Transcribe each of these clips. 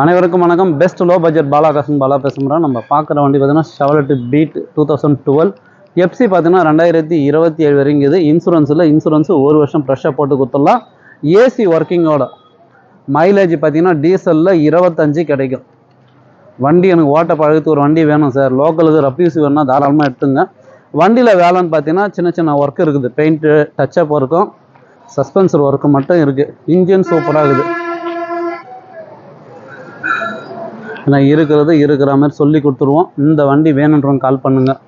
அனைவருக்கும் வணக்கம். Best low budget Balakasan Bala பேசுகிறோம் நம்ம பார்க்குற வண்டி பார்த்தீங்கன்னா Chevrolet beat two thousand twelve FC பார்த்தீங்கன்னா ரெண்டாயிரத்தி இருபத்தி ஏழு வரைங்குது இன்சூரன்ஸில் இன்சூரன்ஸு ஒரு வருஷம் ஃப்ரெஷ்ஷாக போட்டு கொடுத்துடலாம். ஏசி ஒர்க்கிங்கோட மைலேஜ் பார்த்தீங்கன்னா டீசலில் இருபத்தஞ்சு கிடைக்கும். வண்டி எனக்கு ஓட்ட பழகத்துக்கு ஒரு வண்டி வேணும் சார். லோக்கலுக்கு ரப்யூஸ் வேணும்னா தாராளமாக எடுத்துங்க. வண்டியில் வேலைன்னு பார்த்தீங்கன்னா சின்ன சின்ன ஒர்க் இருக்குது. பெயிண்ட்டு டச்சப் ஒர்க்கும் சஸ்பென்சர் ஒர்க்கு மட்டும் இருக்குது இன்ஜின் சூப்பராக இருக்குது. நான் இருக்கிறது இருக்கிற மாதிரி சொல்லி கொடுத்துருவோம். இந்த வண்டி வேணுன்றவங்க கால் பண்ணுங்கள்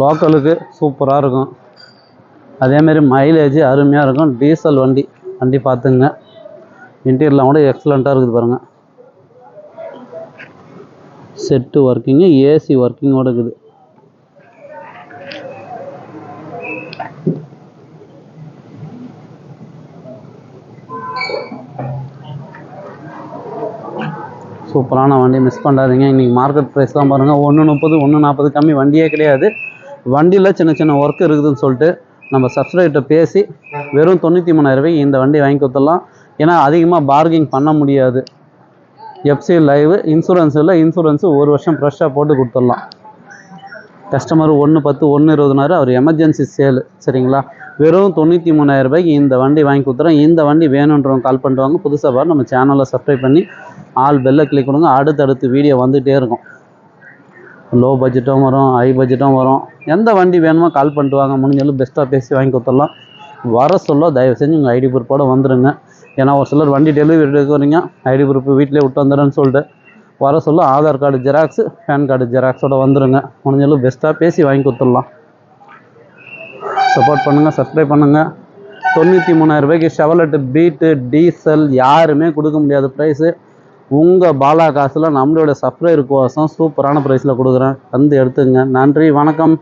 லோக்கலுக்கு சூப்பராக இருக்கும். அதேமாரி மைலேஜ் அருமையாக இருக்கும். டீசல் வண்டி வண்டி பார்த்துங்க. இன்டீரியர்லாம் கூட எக்ஸலண்ட்டாக இருக்குது பாருங்கள் செட்டு ஒர்க்கிங்கு ஏசி ஒர்க்கிங்கோட இருக்குது. சூப்பரான வண்டி மிஸ் பண்ணாதீங்க இன்றைக்கி மார்க்கெட் ப்ரைஸ் தான் பாருங்கள் ஒன்று முப்பது ஒன்று நாற்பது கம்மி வண்டியே கிடையாது. வண்டியில் சின்ன சின்ன ஒர்க் இருக்குதுன்னு சொல்லிட்டு நம்ம சப்ஸ்கிரைப்ட்ட பேசி வெறும் தொண்ணூற்றி மூணாயிரரூபாய்க்கு இந்த வண்டி வாங்கி கொடுத்துடலாம். ஏன்னா அதிகமாக பார்கிங் பண்ண முடியாது. எஃப்சி லைவ் இன்சூரன்ஸ் இல்லை இன்சூரன்ஸு ஒரு வருஷம் ஃப்ரெஷ்ஷாக போட்டு கொடுத்துடலாம். கஸ்டமர் ஒன்று பத்து ஒன்று இருபதுனாயிரம் அவர் எமர்ஜென்சி சேலு சரிங்களா? வெறும் தொண்ணூற்றி மூணாயிரம் ரூபாய்க்கு இந்த வண்டி வாங்கி கொடுத்துறோம். இந்த வண்டி வேணுன்றவங்க கால் பண்ணுறவங்க புதுசாக பாரு நம்ம சேனலை சப்ஸ்கிரைப் பண்ணி ஆல் பெல்லை கிளிக் கொடுங்க அடுத்தடுத்து வீடியோ வந்துகிட்டே இருக்கும். லோ பட்ஜெட்டும் வரும் ஹை பட்ஜெட்டும் வரும். எந்த வண்டி வேணுமோ கால் பண்ணிட்டு வாங்க முடிஞ்சாலும் பெஸ்ட்டாக பேசி வாங்கி கொடுத்துடலாம். வர சொல்ல தயவு செஞ்சு உங்கள் ஐடி ப்ரூஃபோட வந்துடுங்க ஏன்னா ஒரு சிலர் வண்டி டெலிவரி எடுக்கிறீங்க ஐடி ப்ரூஃப் வீட்டிலே விட்டு வந்துடுறேன்னு சொல்லிட்டு. வர சொல்ல Aadhaar card xerox PAN card ஜெராக்ஸோட வந்துடுங்க முடிஞ்சாலும் பெஸ்ட்டாக பேசி வாங்கி கொடுத்துடலாம். சப்போர்ட் பண்ணுங்கள் சப்ஸ்கிரைப் பண்ணுங்கள் தொண்ணூற்றி மூணாயிரம் ரூபாய்க்கு ஷெவலெட்டு பீட்டு டீசல் யாருமே கொடுக்க முடியாத ப்ரைஸு உங்கள் பாலா காசில் நம்மளோட சப்ளை கோசம் சூப்பரான ப்ரைஸில் கொடுக்குறேன். வந்து எடுத்துங்க நன்றி வணக்கம்.